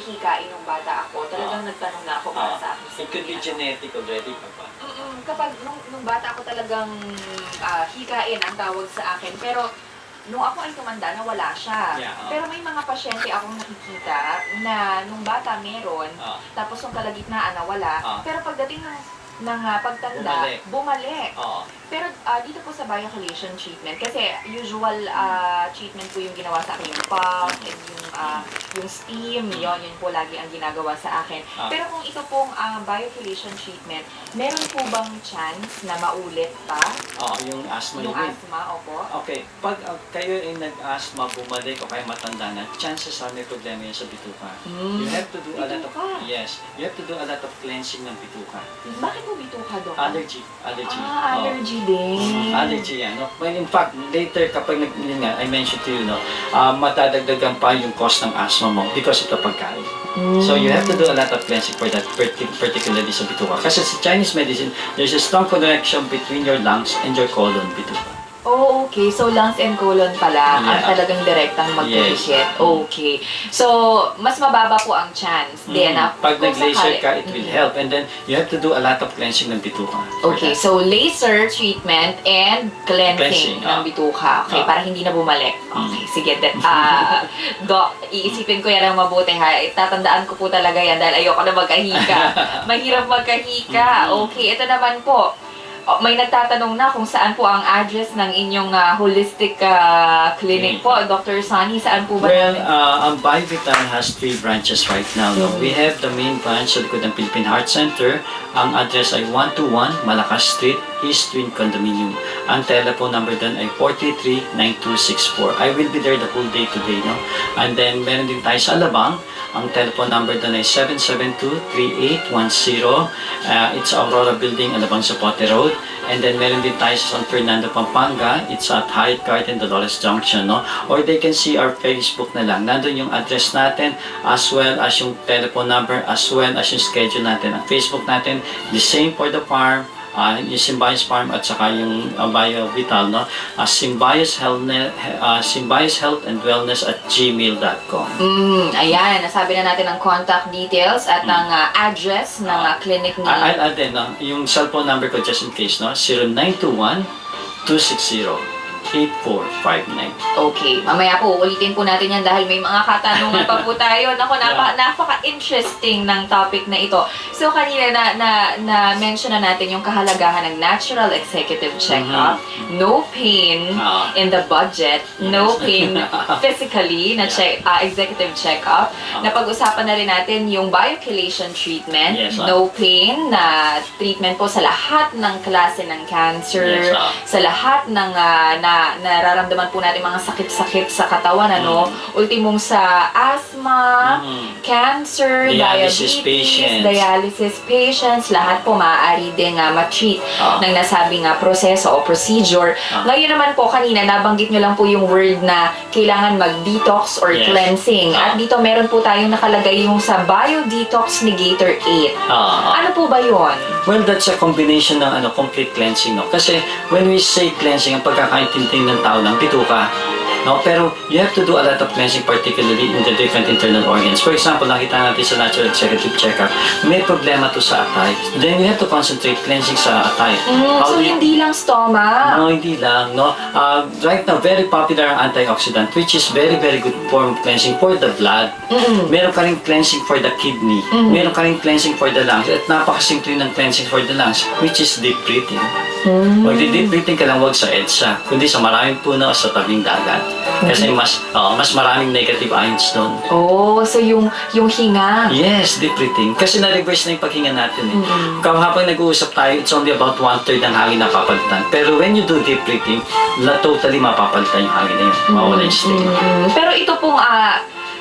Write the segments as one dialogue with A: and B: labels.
A: hikain nung bata ako, talagang nagtanong na ako para
B: Ah,
A: sa akin.
B: it could be genetic already, Papa.
A: Mm-mm, kapag nung, nung bata ako talagang ah, hikain ang tawag sa akin. Pero nung ako ay tumanda, nawala siya.
B: Yeah, ah.
A: Pero may mga pasyente akong nakikita na nung bata meron,
B: Ah,
A: tapos nung kalagitnaan nawala.
B: Ah.
A: Pero pagdating ng, ng ah, pagtanda,
B: Bumalik.
A: bumalik.
B: oo.
A: Pero ah, dito po sa biochylation treatment, kasi usual ah, treatment po yung ginawa sa akin, yung pulp and yung, ah, yung steam, yon yun po lagi ang ginagawa sa akin.
B: Ah.
A: Pero kung ito pong ah, biochylation treatment, meron po bang chance na maulit pa
B: Oo, yung asthma
A: yung
B: mean.
A: asthma? Opo.
B: Okay, pag uh, kayo ay nag-asthma, bumalik o kaya matanda na, chances are may problema yan sa bituka. You have to do a lot of,
A: Bituka?
B: yes, you have to do a lot of cleansing ng bituka.
A: Bakit po bituka, Dok?
B: Allergy, allergy.
A: Ah,
B: Oo.
A: allergy
B: Mm, Allergy yan. No? Well, in fact, later kapag nag, nga, I mentioned to you, no, uh, matadagdagan pa yung cost ng asthma mo because of the pagkain.
A: Mm.
B: So you have to do a lot of cleansing for that, partic- particularly sa bituka. Kasi sa Chinese medicine, there's a strong connection between your lungs and your colon, bituka.
A: Oh, okay. So, lungs and colon pala ang
B: Yeah.
A: talagang direktang magkikishit. Okay. So, mas mababa po ang chance. Then,
B: Mm.
A: ah,
B: Pag
A: kung
B: nag-laser
A: sakali-
B: ka, it will help. And then, you have to do a lot of cleansing ng bituka. for
A: Okay,
B: that.
A: so laser treatment and cleansing,
B: Cleansing,
A: ng
B: ah.
A: bituka. Okay,
B: Ah.
A: para hindi na bumalik.
B: Mm.
A: Okay, sige. That, ah, Doc, iisipin ko yan ang mabuti ha. Tatandaan ko po talaga yan dahil ayoko na magkahika. Mahirap magkahika.
B: Mm.
A: Okay, ito naman po. Oh, may nagtatanong na kung saan po ang address ng inyong ah, holistic ah, clinic po. Dr. Sunny, saan po ba?
B: Well,
A: namin?
B: uh, ang Biovital has three branches right now. No?
A: Mhm.
B: We have the main branch sa likod ng Philippine Heart Center. Ang address ay 121 Malakas Street, East Twin Condominium. Ang telephone number doon ay 433-9264. I will be there the whole day today. No? And then, meron din tayo sa Alabang. Ang telephone number doon ay 772-3810. Uh, it's Aurora Building, Alabang Zapote Road. And then meron din tayo sa San Fernando, Pampanga. It's at Hyatt Garden, Dolores Junction, no? Or they can see our Facebook na lang. Nandun yung address natin, as well as yung telephone number, as well as yung schedule natin. Ang Facebook natin, the same for the farm, uh, yung Symbios Farm at saka yung uh, Bio Vital, no? Uh, Symbios, Health, uh, Symbios Health and Wellness at gmail.com.
A: Mm, ayan, nasabi na natin ang contact details at ang ah, address ng ah, clinic ni...
B: Ah, I'll add din, no? yung cellphone number ko just in case, no? 0921-260-8459.
A: Okay, mamaya po ulitin po natin yan dahil may mga katanungan pa po tayo. Nako, napa, napaka-interesting ng topic na ito. So, kanina na, na, na mention na natin yung kahalagahan ng natural executive checkup. No pain
B: Ah.
A: in the budget. No
B: Yes.
A: pain physically na
B: Yeah.
A: check, ah, executive checkup.
B: Ah.
A: Napag-usapan na rin natin yung biochylation treatment.
B: Yes, ah.
A: no pain na treatment po sa lahat ng klase ng cancer
B: Yes, ah.
A: sa lahat ng ah, na nararamdaman po natin mga sakit-sakit sa katawan ano ultimong sa asthma
B: Mhm.
A: cancer
B: Dialysis
A: diabetes
B: patients.
A: dialysis patients lahat po maaari din nga ma-treat
B: Ah.
A: ng nasabing nga proseso o procedure
B: Ah.
A: ngayon naman po kanina nabanggit nyo lang po yung word na kailangan mag-detox or
B: Yes.
A: cleansing
B: Ah.
A: at dito meron po tayong nakalagay yung sa Biodetox Negator 8
B: Ah.
A: ano po ba yon
B: Well, that's a combination ng ano, complete cleansing, no? Kasi when we say cleansing, ang pagkakaintindi ng tao lang, bituka. No? Pero you have to do a lot of cleansing, particularly in the different internal organs. For example, nakita natin sa natural executive checkup, may problema to sa atay. Then we have to concentrate cleansing sa atay.
A: Mm,
B: How
A: so
B: you-
A: hindi lang stomach
B: No, hindi lang, no? Uh, right now, very popular ang antioxidant, which is very, very good form of cleansing for the blood.
A: Mm-mm.
B: Meron ka rin cleansing for the kidney.
A: Mhm.
B: Meron ka rin cleansing for the lungs. At napakasimple ng cleansing for the lungs, which is deep breathing.
A: Mm.
B: Magdi-deep breathing ka lang, wag sa EDSA, kundi sa maraming puno sa tabing dagat. Kasi mas oo, mas maraming negative ions doon.
A: Oh, so yung yung hinga.
B: Yes, deep breathing. Kasi na-reverse na yung paghinga natin eh.
A: Mhm.
B: Kung habang nag-uusap tayo, it's only about one-third ng hangin na papalitan. Pero when you do deep breathing, la totally mapapalitan yung hangin na yun. Mawala yung stain.
A: Mm, Pero ito pong ah,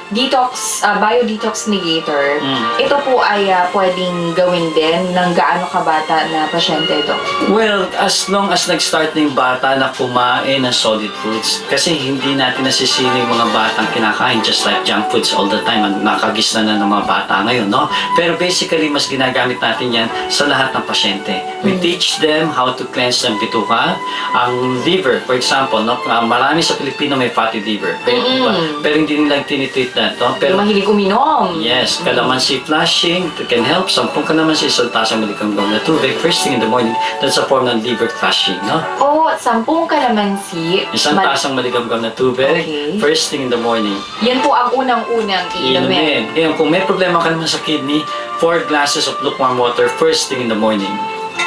A: detox, ah, biodetox negator,
B: Mm.
A: ito po ay ah, pwedeng gawin din ng gaano kabata na pasyente ito.
B: Well, as long as nag-start na yung bata na kumain ng solid foods, kasi hindi natin nasisino yung mga batang kinakain just like junk foods all the time. Ang Nakagis na na ng mga bata ngayon, no? Pero basically, mas ginagamit natin yan sa lahat ng pasyente. We teach them how to cleanse ng bituka. Ang liver, for example, no? Ah, marami sa Pilipino may fatty liver. Pero,
A: Mm-mm.
B: pero hindi nila tinitreat that. No?
A: Pero mahilig uminom.
B: Yes, kalamansi flushing it can help. Sampung kalamansi sa tasang malikanggang na tubig first thing in the morning. That's a form ng liver flushing, no?
A: Oh, sampung kalamansi.
B: Isang
A: Ma-
B: tasang malikanggang na tubig
A: Okay.
B: first thing in the morning.
A: Yan po ang unang-unang iinumin.
B: Inumin. Ngayon, kung may problema ka naman sa kidney, 4 glasses of lukewarm water first thing in the morning.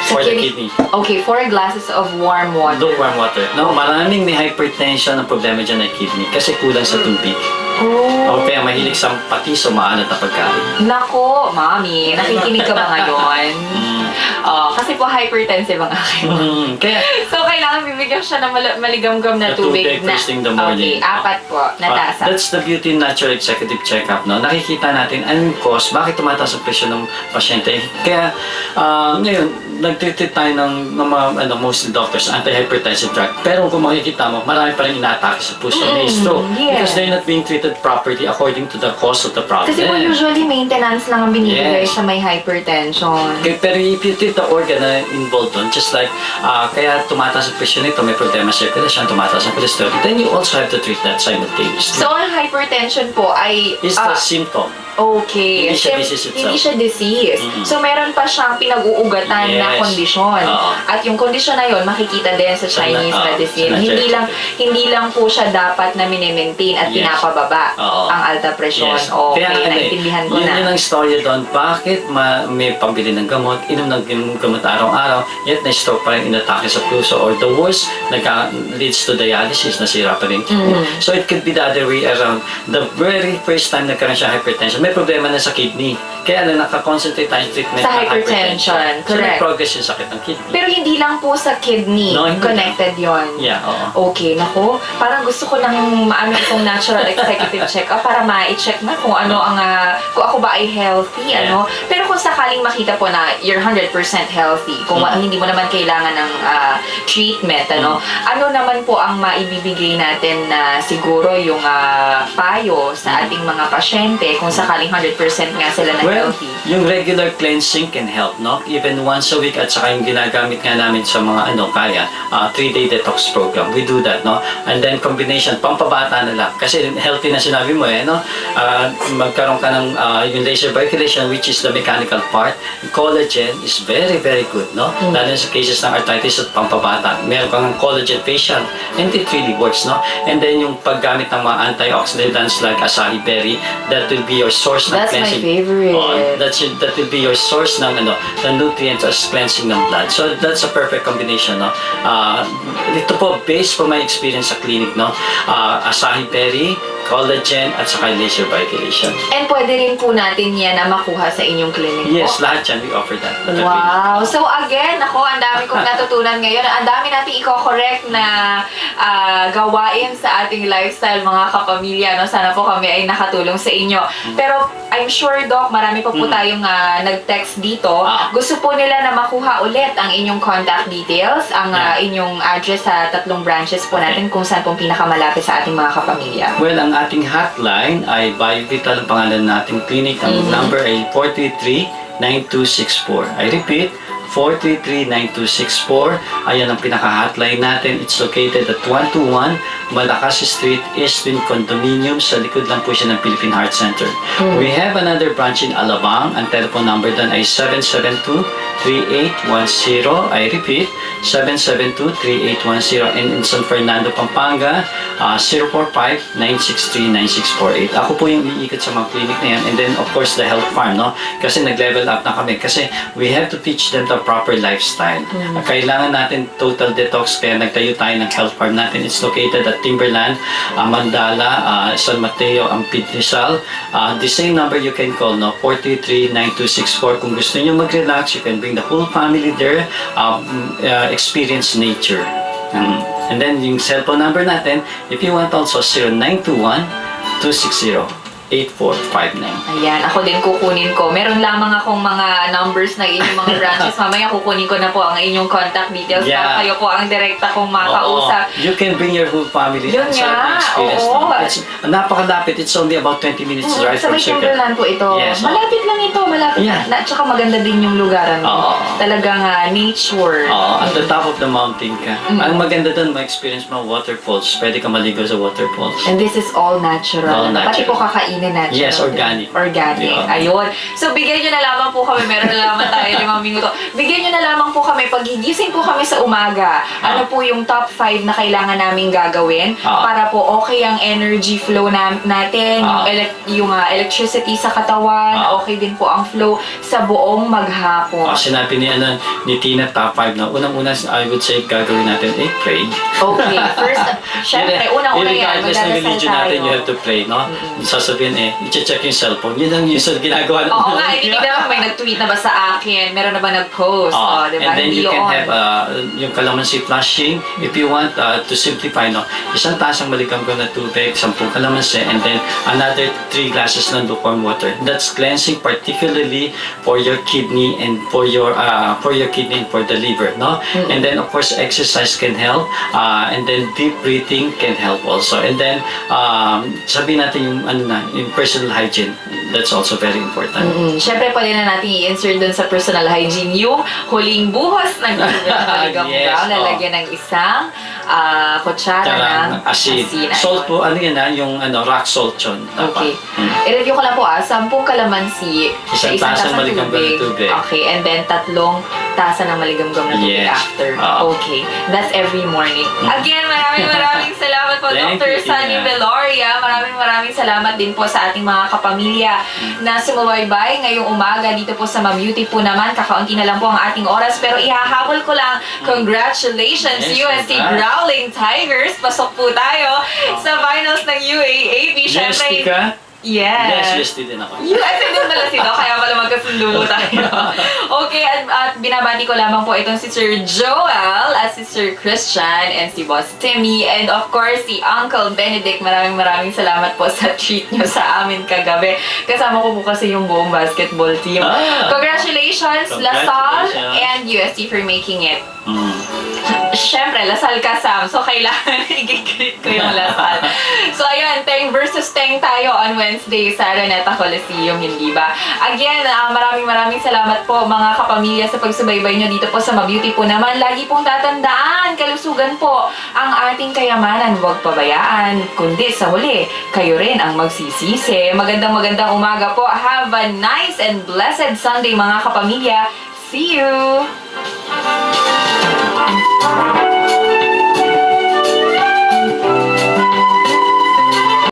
B: For the
A: kidney-
B: kidney.
A: Okay, four glasses of warm water.
B: Lukewarm water. No, maraming may hypertension ang problema dyan ng kidney kasi kulang sa tubig.
A: Oh.
B: O kaya mahilig sa patis o maalat na pagkain.
A: Nako, mami, nakikinig ka ba ngayon? Kasi po hypertensive ang akin.
B: Mm, Kaya,
A: So, kailangan bibigyan siya ng mal- maligamgam na
B: Na
A: tubig,
B: tubig first thing in the morning.
A: Okay, apat po, na
B: Ah,
A: tasa.
B: that's the beauty in natural executive check-up. No? Nakikita natin anong cause, bakit tumataas ang presyon ng pasyente. Kaya ah, ngayon, nagtreat tayo ng, ng mga ano, mostly doctors, anti-hypertensive drug. Pero kung makikita mo, marami pa rin inaatake sa puso, may
A: Mm,
B: stroke.
A: yes.
B: Because they're not being treated properly according to the cause of the problem.
A: Kasi po usually maintenance lang ang binibigay
B: Yes.
A: sa may hypertension.
B: Okay, pero if you treat the organ na involved doon, just like, ah, kaya tumataas ang presyon nito, may problema sa circulation, tumataas ang cholesterol, then you also have to treat that simultaneously.
A: So, ang hypertension po ay...
B: is
A: ah,
B: the symptom.
A: Okay.
B: Hindi siya disease itself.
A: Hindi siya disease.
B: Mhm.
A: So, meron pa siyang pinag-uugatan na
B: Yes.
A: kondisyon.
B: Oo.
A: At yung kondisyon na yon makikita din sa
B: na-
A: Chinese
B: oo,
A: medicine.
B: sa
A: Hindi lang hindi lang po siya dapat na minimaintain at
B: Yes.
A: pinapababa
B: Oo.
A: ang alta presyon.
B: Yes.
A: Okay,
B: Kaya, ano eh,
A: naintindihan ko
B: yun,
A: na.
B: Yun ang story doon. Bakit ma- may pambili ng gamot, inom ng gam- gamot araw-araw, yet na-stroke pa rin inatake sa puso or the worst, nagka- leads to dialysis, nasira pa rin kidney.
A: Mhm.
B: So it could be the other way around. The very first time nagkaroon siya hypertension, may problema na sa kidney. Kaya na nakakoncentrate tayo treatment
A: Sa
B: ng
A: hypertension,
B: So
A: correct.
B: nag-progress yung sakit ng kidney.
A: Pero hindi lang po sa kidney
B: No,
A: connected yon.
B: yeah, oo.
A: Okay, nako. Parang gusto ko nang maano itong natural executive check-up para ma-check na kung ano ang, ah, kung ako ba ay healthy,
B: Yeah.
A: ano. Pero kung sakaling makita po na you're 100% healthy, kung wa-
B: Mm.
A: hindi mo naman kailangan ng ah, treatment, ano, ano naman po ang maibibigay natin na siguro yung ah, payo sa ating mga pasyente kung sakaling 100% nga sila na
B: Mm. Well,
A: healthy?
B: yung regular cleansing can help, no? Even once a week at saka yung ginagamit nga namin sa mga ano, kaya, uh, three-day detox program. We do that, no? And then combination, pampabata na lang. Kasi healthy na sinabi mo, eh, no? Uh, magkaroon ka ng uh, yung laser circulation, which is the mechanical part. Collagen is very, very good, no?
A: Mm.
B: Lalo sa cases ng arthritis at pampabata. Meron kang collagen facial, and it really works, no? And then yung paggamit ng mga antioxidants like acai berry, that will be your source ng
A: That's my
B: cleansing.
A: favorite.
B: Oo, that's your, that will be your source ng ano, the nutrients as cleansing ng blood. So that's a perfect combination, no. Ah, ito po based from my experience sa clinic, no. Ah, asahi berry, collagen at saka laser circulation.
A: And pwede rin po natin yan na makuha sa inyong clinic po.
B: Yes, lahat yan we offer that.
A: Wow! So again, ako, ang dami kong natutunan ngayon. Ang dami nating i-correct na ah, gawain sa ating lifestyle, mga kapamilya. No? Sana po kami ay nakatulong sa inyo. Pero I'm sure, Doc, marami pa po
B: Mm.
A: tayong ah, nag-text dito.
B: Ah.
A: Gusto po nila na makuha ulit ang inyong contact details, ang ah, inyong address sa tatlong branches po natin kung saan pong pinakamalapit sa ating mga kapamilya.
B: Well, ang ating hotline ay Biovital ang pangalan nating clinic. Ang
A: Mhm.
B: number ay 433-9264. I repeat, 433-9264. Ayan ang pinaka-hotline natin. It's located at 121 Malakas Street, Eastwind Condominium. Sa likod lang po siya ng Philippine Heart Center.
A: Hmm.
B: We have another branch in Alabang. Ang telephone number doon ay 772-3810. I repeat, 772-3810. And in San Fernando, Pampanga, uh, 045-963-9648. Ako po yung umiikot sa mga clinic na yan. And then, of course, the health farm, no? Kasi nag-level up na kami. Kasi we have to teach them the proper lifestyle. Uh, Kailangan natin total detox. Kaya nagtayo tayo ng health farm natin. It's located at Timberland, uh, Mandala, uh, San Mateo, Ampid Rizal. Uh, the same number you can call, no? 433-9264. Kung gusto niyo mag-relax, you can bring the whole family there. Um, uh, experience nature. Um, and then yung cellphone number natin, if you want also, 0921-260-8459.
A: Ayan, ako din kukunin ko. Meron lamang akong mga numbers ng inyong mga branches. Mamaya kukunin ko na po ang inyong contact details para
B: Yeah.
A: kayo po ang direkta kong makausap.
B: Oo. You can bring your whole family.
A: Yun nga, oo.
B: no? It's, napakalapit. It's only about 20 minutes
A: Mm,
B: drive
A: sa
B: from Circle.
A: Timberland po ito.
B: Yes,
A: malapit lang ito, malapit.
B: Yeah.
A: Na, tsaka maganda din yung lugaran mo.
B: Oo.
A: Talagang ah, nature.
B: Oo, at the top of the mountain ka.
A: Mm.
B: Ang maganda doon, ma-experience mo waterfalls. Pwede ka maligo sa waterfalls.
A: And this is all natural.
B: All natural.
A: Pati po kakainin na natural.
B: Yes, organic.
A: Organic.
B: Yeah.
A: Ayun. So, bigyan nyo na lamang po kami. Meron na lamang tayo limang minuto. Bigyan nyo na lamang po kami. Pag gigising po kami sa umaga,
B: Ah.
A: ano po yung top 5 na kailangan namin gagawin
B: Ah.
A: para po okay ang energy flow na, natin, yung,
B: Ah.
A: elec- yung ah, electricity sa katawan,
B: Ah.
A: okay din po ang flow sa buong maghapon.
B: Ah, sinabi ni, ano, ni Tina top 5 na unang-una I would say gagawin natin eh pray.
A: Okay, first, syempre, unang-una yan,
B: Regardless ng religion
A: tayo.
B: natin, you have to pray, no? Sasabihin eh, i-check yung cellphone. Yun ang usual ginagawa ng
A: Oo nga, hindi naman may nag-tweet na ba sa akin, meron na ba nag-post,
B: Ah,
A: oh, di ba?
B: and then
A: Hindi
B: you can
A: yun.
B: have uh, yung calamansi flushing. If you want uh, to simplify, no, isang tasang maligamgam na tubig, sampung kalamansi, and then another three glasses ng lukewarm water. That's cleansing particularly for your kidney and for your uh, for your kidney and for the liver, no? And then of course exercise can help, uh, and then deep breathing can help also. And then um, sabihin natin yung ano na, yung personal hygiene. That's also very important.
A: Mm, Siyempre, pwede na natin i-insert dun sa personal hygiene yung huling buhos ng tubig na.
B: Yes, oh.
A: lalagyan ng isang ah, kutsara ng
B: asin. Salt po, ano yan ha? Yung ano, rock salt yun.
A: Okay.
B: Mm.
A: I-review ko lang po ah, sampung kalamansi sa
B: Isang
A: isang
B: tasang
A: tasang
B: maligamgam na tubig.
A: Okay, and then tatlong tasa ng maligamgam na tubig
B: Yes.
A: after.
B: Ah.
A: Okay, that's every morning. Again, maraming maraming salamat po,
B: Thank
A: Dr.
B: you,
A: Sunny
B: Tina.
A: Veloria. Maraming maraming salamat din po sa ating mga kapamilya na sumubaybay ngayong umaga dito po sa Mamuti po naman. Kakaunti na lang po ang ating oras pero ihahabol ko lang. Congratulations,
B: Yes,
A: UST
B: congrats.
A: Growling Tigers. Pasok po tayo sa finals ng UAAP.
B: Yes,
A: Siyempre,
B: ka?
A: Yes.
B: Yes, yes, din ako.
A: US din pala si Doc, kaya pala magkasundo tayo. okay, at, at binabati ko lamang po itong si Sir Joel, at si Sir Christian, and si Boss Timmy, and of course si Uncle Benedict. Maraming maraming salamat po sa treat nyo sa amin kagabi. Kasama ko po kasi yung buong basketball team.
B: Ah.
A: Congratulations, Lasal
B: Congratulations.
A: and UST for making it.
B: Mm.
A: Siyempre, Lasal ka, Sam. So, kailangan i-greet ko yung Lasal. so, ayun, Teng versus Teng tayo on Wednesday sa Araneta Coliseum, hindi ba? Again, ah, maraming maraming salamat po mga kapamilya sa pagsubaybay nyo dito po sa Mabeauty po naman. Lagi pong tatandaan, kalusugan po ang ating kayamanan. Huwag pabayaan, kundi sa huli, kayo rin ang magsisisi. Magandang magandang umaga po. Have a nice and blessed Sunday mga kapamilya. See you! Música